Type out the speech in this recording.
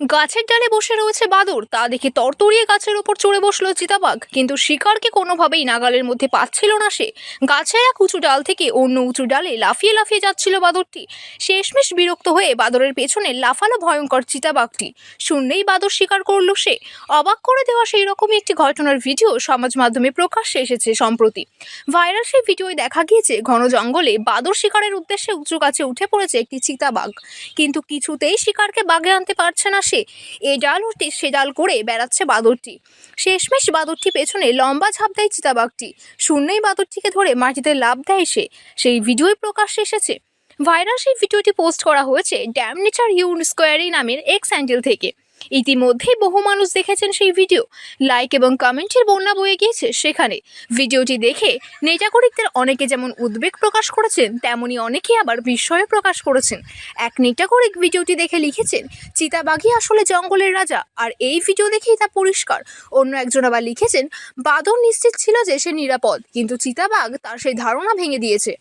গাছের ডালে বসে রয়েছে বাদর তা দেখে তরতরিয়ে গাছের ওপর চড়ে বসল চিতাবাঘ। কিন্তু শিকারকে কোনোভাবেই নাগালের মধ্যে পাচ্ছিল না সে। গাছের এক উঁচু ডাল থেকে অন্য উঁচু ডালে লাফিয়ে লাফিয়ে যাচ্ছিল বাদরটি শেষমেশ বিরক্ত হয়ে বাদরের পেছনে লাফালো ভয়ঙ্কর চিতাবাঘটি। শুনলেই বাদর শিকার করল সে। অবাক করে দেওয়া সেই রকমই একটি ঘটনার ভিডিও সমাজ মাধ্যমে প্রকাশ্যে এসেছে সম্প্রতি। ভাইরাল সেই ভিডিওয় দেখা গিয়েছে, ঘন জঙ্গলে বাদর শিকারের উদ্দেশ্যে উঁচু গাছে উঠে পড়েছে একটি চিতাবাঘ। কিন্তু কিছুতেই শিকারকে বাগে আনতে পারছে না সে এ ডাল ও সে ডাল করে বেড়াচ্ছে বাদরটি। শেষমেশ বাদরটি পেছনে লম্বা ঝাঁপ দেয় চিতাবাঘটি। শূন্যই বাদরটিকে ধরে মাটিতে লাভ দেয় সে। সেই ভিডিওই প্রকাশ্যে এসেছে। ভাইরাস এই ভিডিওটি পোস্ট করা হয়েছে ড্যাম নেচার ইউন স্কোয়ারি নামের এক্স হ্যান্ডেল থেকে। ইতিমধ্যেই বহু মানুষ দেখেছেন সেই ভিডিও। লাইক এবং কমেন্টের বন্যা বয়ে গিয়েছে সেখানে। ভিডিওটি দেখে নেটাগরিকদের অনেকে যেমন উদ্বেগ প্রকাশ করেছেন, তেমনি অনেকে আবার বিস্ময় প্রকাশ করেছেন। এক নেটাগরিক ভিডিওটি দেখে লিখেছেন, চিতাবাঘই আসলে জঙ্গলের রাজা, আর এই ভিডিও দেখেই তা পরিষ্কার। অন্য একজন আবার লিখেছেন বাদর নিশ্চিত ছিল যে সে নিরাপদ, কিন্তু চিতাবাঘ তার সেই ধারণা ভেঙে দিয়েছে।